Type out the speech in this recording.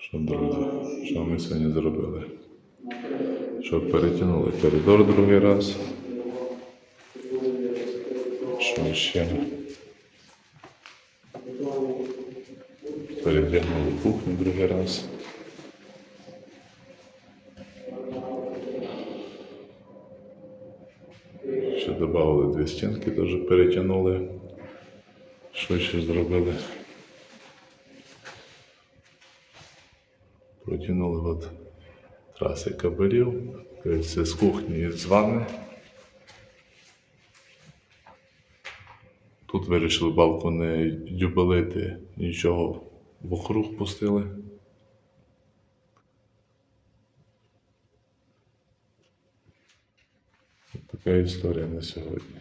Що, друзі, що ми сьогодні зробили? Що перетягнули коридор другий раз. Що ще? Перетягнули кухню другий раз. Ще додали дві стінки, теж перетягнули. Що ще зробили? Протягнули от траси кабелів. Це з кухні і з ванни. Тут вирішили балку не дюбелити, нічого в округ пустили. Така історія на сьогодні.